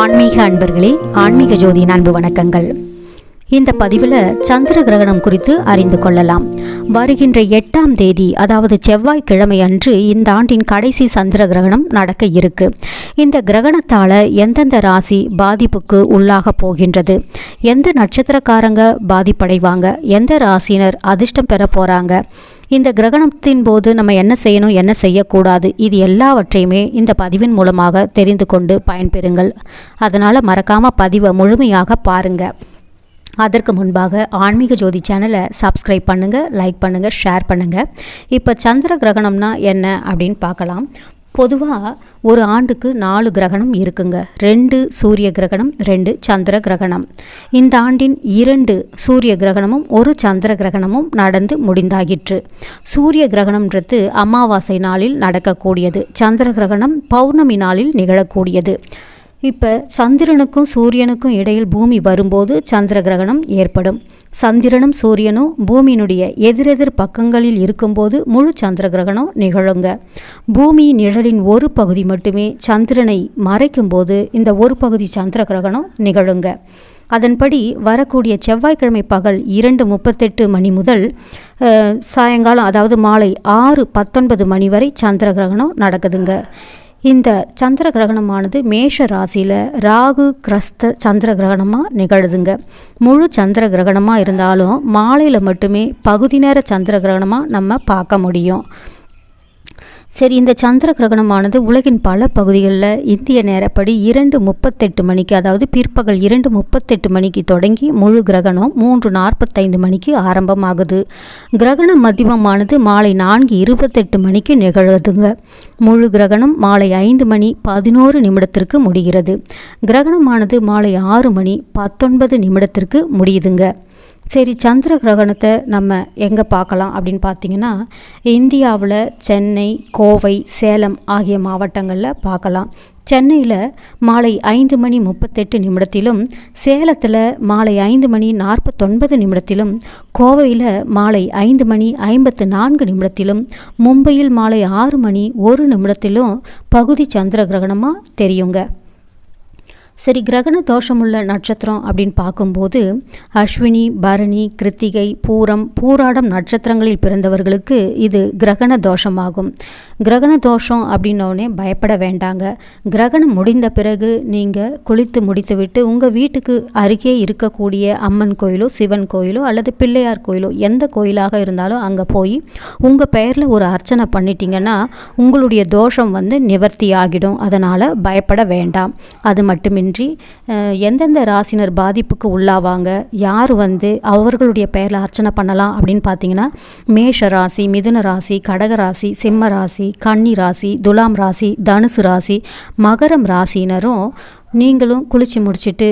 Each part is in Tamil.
ஆன்மீக அன்பர்களே ஆன்மீக ஜோதியின் அன்பு வணக்கங்கள். இந்த பதிவில் சந்திர கிரகணம் குறித்து அறிந்து கொள்ளலாம். வருகின்ற எட்டாம் தேதி அதாவது செவ்வாய்க்கிழமை அன்று இந்த ஆண்டின் கடைசி சந்திர கிரகணம் நடக்க இருக்கு. இந்த கிரகணத்தால் எந்தெந்த ராசி பாதிப்புக்கு உள்ளாக போகின்றது? எந்த நட்சத்திரக்காரங்க பாதிப்படைவாங்க? எந்த ராசினர் அதிர்ஷ்டம் பெற போகிறாங்க இந்த கிரகணத்தின் போது நம்ம என்ன செய்யணும் என்ன செய்யக்கூடாது இது எல்லாவற்றையுமே இந்த பதிவின் மூலமாக தெரிந்து கொண்டு பயன்பெறுங்கள். அதனால் மறக்காமல் பதிவை முழுமையாக பாருங்கள் அதற்கு முன்பாக ஆன்மீக ஜோதி சேனலை சப்ஸ்கிரைப் பண்ணுங்கள் லைக் பண்ணுங்கள் ஷேர் பண்ணுங்கள் இப்போ சந்திர கிரகணம்னா என்ன அப்படின்னு பார்க்கலாம். பொதுவாக ஒரு ஆண்டுக்கு நாலு கிரகணம் இருக்குங்க. ரெண்டு சூரிய கிரகணம் ரெண்டு சந்திர கிரகணம். இந்த ஆண்டின் இரண்டு சூரிய கிரகணமும் ஒரு சந்திர கிரகணமும் நடந்து முடிந்தாகிற்று சூரிய கிரகணம்ன்றது அமாவாசை நாளில் நடக்கக்கூடியது. சந்திர கிரகணம் பௌர்ணமி நாளில் நிகழக்கூடியது. இப்போ சந்திரனுக்கும் சூரியனுக்கும் இடையில் பூமி வரும்போது சந்திர கிரகணம் ஏற்படும். சந்திரனும் சூரியனும் பூமியினுடைய எதிரெதிர் பக்கங்களில் இருக்கும்போது முழு சந்திர கிரகணம் நிகழுங்க. பூமி நிழலின் ஒரு பகுதி மட்டுமே சந்திரனை மறைக்கும்போது இந்த ஒரு பகுதி சந்திர கிரகணம் நிகழுங்க. அதன்படி வரக்கூடிய செவ்வாய்க்கிழமை பகல் இரண்டு முப்பத்தெட்டு மணி முதல் சாயங்காலம் அதாவது மாலை ஆறு பத்தொன்பது மணி வரை சந்திர கிரகணம் நடக்குதுங்க. இந்த சந்திர கிரகணமானது மேஷ ராசியில் ராகு கிரஸ்த சந்திர கிரகணமாக நிகழுதுங்க. முழு சந்திர கிரகணமாக இருந்தாலும் மாலையில் மட்டுமே பகுதி நேர சந்திர கிரகணமாக நம்ம பார்க்க முடியும். சரி இந்த சந்திர கிரகணமானது உலகின் பல பகுதிகளில் இந்திய நேரப்படி இரண்டு முப்பத்தெட்டு மணிக்கு அதாவது பிற்பகல் இரண்டு முப்பத்தெட்டு மணிக்கு தொடங்கி முழு கிரகணம் மூன்று நாற்பத்தைந்து மணிக்கு ஆரம்பமாகுது. கிரகண மதியமானது மாலை நான்கு இருபத்தெட்டு மணிக்கு நிகழுதுங்க. முழு கிரகணம் மாலை ஐந்து மணி பதினோரு நிமிடத்திற்கு முடிகிறது. கிரகணமானது மாலை ஆறு மணி பத்தொன்பது நிமிடத்திற்கு முடியுதுங்க. சரி சந்திர கிரகணத்தை நம்ம எங்கே பார்க்கலாம் அப்படின்னு பார்த்தீங்கன்னா இந்தியாவில் சென்னை கோவை சேலம் ஆகிய மாவட்டங்களில் பார்க்கலாம். சென்னையில் மாலை ஐந்து மணி முப்பத்தெட்டு நிமிடத்திலும் சேலத்தில் மாலை ஐந்து மணி நாற்பத்தொன்பது நிமிடத்திலும் கோவையில் மாலை ஐந்து மணி ஐம்பத்து நான்கு நிமிடத்திலும் மும்பையில் மாலை ஆறு மணி ஒரு நிமிடத்திலும் பகுதி சந்திர கிரகணமாக தெரியுங்க. சரி கிரகண தோஷமுள்ள நட்சத்திரம் அப்படின்னு பார்க்கும்போது அஸ்வினி பரணி கிருத்திகை பூரம் பூராடம் நட்சத்திரங்களில் பிறந்தவர்களுக்கு இது கிரகண தோஷமாகும். கிரகண தோஷம் அப்படின்னோடனே பயப்பட வேண்டாங்க. கிரகணம் முடிந்த பிறகு நீங்கள் குளித்து முடித்துவிட்டு உங்கள் வீட்டுக்கு அருகே இருக்கக்கூடிய அம்மன் கோயிலோ சிவன் கோயிலோ அல்லது பிள்ளையார் கோயிலோ எந்த கோயிலாக இருந்தாலும் அங்கே போய் உங்கள் பெயரில் ஒரு அர்ச்சனை பண்ணிட்டீங்கன்னா உங்களுடைய தோஷம் வந்து நிவர்த்தி ஆகிடும். அதனால் பயப்பட வேண்டாம். அது மட்டுமின்றி இன்றி எந்தெந்த ராசினர் பாதிப்புக்கு உள்ளாவாங்க யார் வந்து அவர்களுடைய பெயரில் அர்ச்சனை பண்ணலாம் அப்படின்னு பார்த்தீங்கன்னா மேஷ ராசி மிதுன ராசி கடக ராசி சிம்ம ராசி கன்னி ராசி துலாம் ராசி தனுசு ராசி மகரம் ராசினரும் நீங்களும் குளிச்சு முடிச்சிட்டு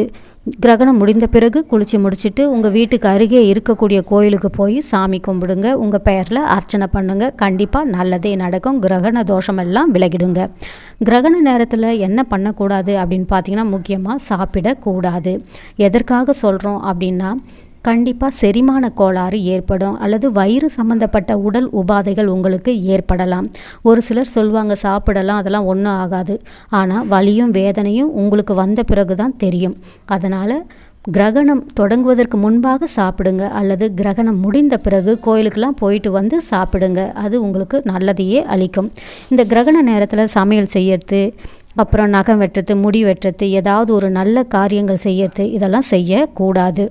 கிரகணம் முடிந்த பிறகு குளித்து முடிச்சிட்டு உங்கள் வீட்டுக்கு அருகே இருக்கக்கூடிய கோயிலுக்கு போய் சாமி கும்பிடுங்க. உங்கள் பெயரில் அர்ச்சனை பண்ணுங்கள் கண்டிப்பாக நல்லதே நடக்கும். கிரகண தோஷமெல்லாம் விலகிடுங்க. கிரகண நேரத்தில் என்ன பண்ணக்கூடாது அப்படின்னு பார்த்தீங்கன்னா முக்கியமாக சாப்பிடக்கூடாது. எதற்காக சொல்கிறோம் அப்படின்னா கண்டிப்பாக செரிமான கோளாறு ஏற்படும் அல்லது வயிறு சம்மந்தப்பட்ட உடல் உபாதைகள் உங்களுக்கு ஏற்படலாம். ஒரு சிலர் சொல்லுவாங்க சாப்பிடலாம் அதெல்லாம் ஒன்றும் ஆகாது. ஆனால் வலியும் வேதனையும் உங்களுக்கு வந்த பிறகு தான் தெரியும். அதனால் கிரகணம் தொடங்குவதற்கு முன்பாக சாப்பிடுங்க. அல்லது கிரகணம் முடிந்த பிறகு கோயிலுக்கெல்லாம் போயிட்டு வந்து சாப்பிடுங்க. அது உங்களுக்கு நல்லதையே அளிக்கும். இந்த கிரகண நேரத்தில் சமையல் செய்யறது அப்புறம் நகம் வெட்டுறது முடி வெட்டுறது ஏதாவது ஒரு நல்ல காரியங்கள் செய்யறது இதெல்லாம் செய்யக்கூடாது.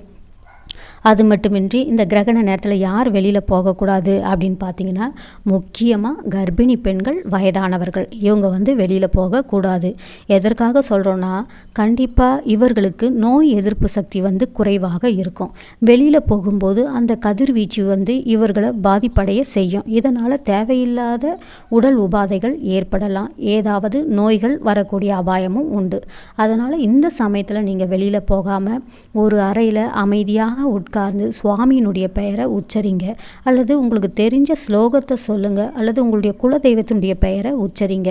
அது மட்டுமின்றி இந்த கிரகண நேரத்தில் யார் வெளியில் போகக்கூடாது அப்படின்னு பார்த்தீங்கன்னா முக்கியமாக கர்ப்பிணி பெண்கள் வயதானவர்கள். இவங்க வந்து வெளியில் போகக்கூடாது. எதற்காக சொல்கிறோன்னா கண்டிப்பாக இவர்களுக்கு நோய் எதிர்ப்பு சக்தி வந்து குறைவாக இருக்கும். வெளியில் போகும்போது அந்த கதிர்வீச்சு வந்து இவர்களை பாதிப்படைய செய்யும். இதனால் தேவையில்லாத உடல் உபாதைகள் ஏற்படலாம். ஏதாவது நோய்கள் வரக்கூடிய அபாயமும் உண்டு. அதனால் இந்த சமயத்தில் நீங்கள் வெளியில் போகாமல் ஒரு அறையில் அமைதியாக உட்கார்ந்து சுவாமியினுடைய பெயரை உச்சரிங்க. அல்லது உங்களுக்கு தெரிஞ்ச ஸ்லோகத்தை சொல்லுங்கள் அல்லது உங்களுடைய குலதெய்வத்தினுடைய பெயரை உச்சரிங்க.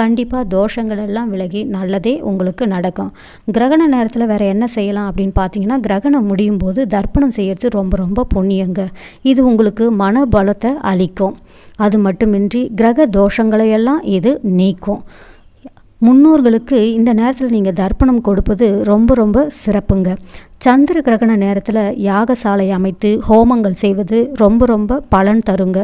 கண்டிப்பாக தோஷங்கள் எல்லாம் விலகி நல்லதே உங்களுக்கு நடக்கும். கிரகண நேரத்தில் வேறு என்ன செய்யலாம் அப்படின்னு பார்த்தீங்கன்னா கிரகணம் முடியும் போது தர்ப்பணம் செய்யறது ரொம்ப ரொம்ப புண்ணியங்க. இது உங்களுக்கு மன பலத்தை அளிக்கும். அது மட்டுமின்றி கிரக தோஷங்களையெல்லாம் இது நீக்கும். முன்னோர்களுக்கு இந்த நேரத்தில் நீங்கள் தர்ப்பணம் கொடுப்பது ரொம்ப ரொம்ப சிறப்புங்க. சந்திர கிரகண நேரத்தில் யாகசாலை அமைத்து ஹோமங்கள் செய்வது ரொம்ப ரொம்ப பலன் தருங்க.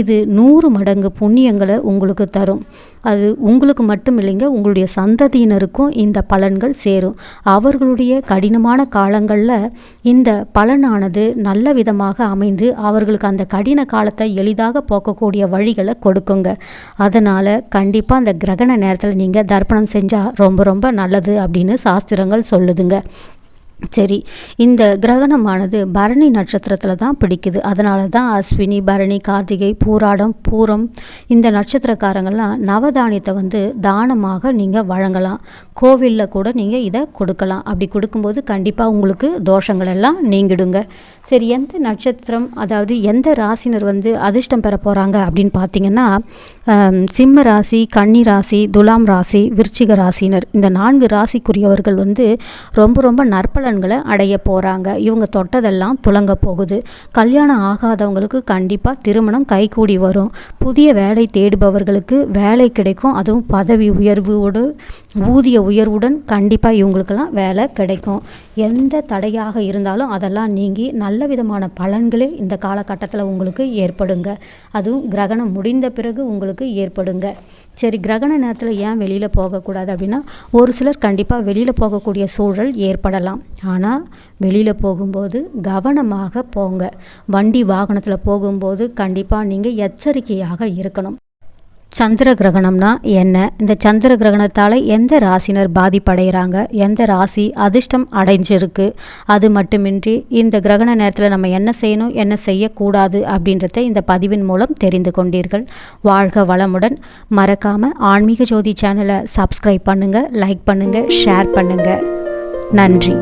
இது நூறு மடங்கு புண்ணியங்களை உங்களுக்கு தரும். அது உங்களுக்கு மட்டும் இல்லைங்க உங்களுடைய சந்ததியினருக்கும் இந்த பலன்கள் சேரும். அவர்களுடைய கடினமான காலங்களில் இந்த பலனானது நல்ல விதமாக அமைந்து அவர்களுக்கு அந்த கடின காலத்தை எளிதாக போக்கக்கூடிய வழிகளை கொடுக்குங்க. அதனால் கண்டிப்பாக அந்த கிரகண நேரத்தில் நீங்கள் தர்ப்பணம் செஞ்சால் ரொம்ப ரொம்ப நல்லது அப்படின்னு சாஸ்திரங்கள் சொல்லுதுங்க. சரி இந்த கிரகணமானது பரணி நட்சத்திரத்தில் தான் பிடிக்குது. அதனால தான் அஸ்வினி பரணி கார்த்திகை பூராடம் பூரம் இந்த நட்சத்திரக்காரங்கள்லாம் நவதானியத்தை வந்து தானமாக நீங்கள் வழங்கலாம். கோவிலில் கூட நீங்கள் இதை கொடுக்கலாம். அப்படி கொடுக்கும்போது கண்டிப்பாக உங்களுக்கு தோஷங்கள் எல்லாம் நீங்கிடுங்க. சரி எந்த நட்சத்திரம் அதாவது எந்த ராசினர் வந்து அதிர்ஷ்டம் பெற போகிறாங்க அப்படின்னு பார்த்தீங்கன்னா சிம்ம ராசி கன்னி ராசி துலாம் ராசி விருச்சிக ராசினர் இந்த நான்கு ராசிக்குரியவர்கள் வந்து ரொம்ப ரொம்ப நற்பலன்களை அடைய போகிறாங்க இவங்க தொட்டதெல்லாம் துலங்க போகுது. கல்யாணம் ஆகாதவங்களுக்கு கண்டிப்பாக திருமணம் கைகூடி வரும். புதிய வேலை தேடுபவர்களுக்கு வேலை கிடைக்கும். அதுவும் பதவி உயர்வோடு ஊதிய உயர்வுடன் கண்டிப்பாக இவங்களுக்கெல்லாம் வேலை கிடைக்கும். எந்த தடையாக இருந்தாலும் அதெல்லாம் நீங்கி நல்ல விதமான பலன்களே இந்த காலகட்டத்தில் உங்களுக்கு ஏற்படுங்க. அதுவும் கிரகணம் முடிந்த பிறகு உங்களுக்கு உங்களுக்கு ஏற்படுங்க. சரி கிரகண நேரத்தில் ஏன் வெளியில் போகக்கூடாது அப்படின்னா ஒரு சிலர் கண்டிப்பாக வெளியில் போகக்கூடிய சூழல் ஏற்படலாம். ஆனால் வெளியில் போகும்போது கவனமாக போங்க. வண்டி வாகனத்தில் போகும்போது கண்டிப்பாக நீங்கள் எச்சரிக்கையாக இருக்கணும். சந்திர கிரகணம்னா என்ன? இந்த சந்திர கிரகணத்தால் எந்த ராசினர் பாதிப்படைகிறாங்க? எந்த ராசி அதிர்ஷ்டம் அடைஞ்சிருக்கு? அது மட்டுமின்றி இந்த கிரகண நேரத்தில் நம்ம என்ன செய்யணும் என்ன செய்யக்கூடாது அப்படின்றத இந்த பதிவின் மூலம் தெரிந்து கொண்டீர்கள். வாழ்க வளமுடன். மறக்காமல் ஆன்மீக ஜோதி சேனலை சப்ஸ்கிரைப் பண்ணுங்கள் லைக் பண்ணுங்கள் ஷேர் பண்ணுங்கள் நன்றி.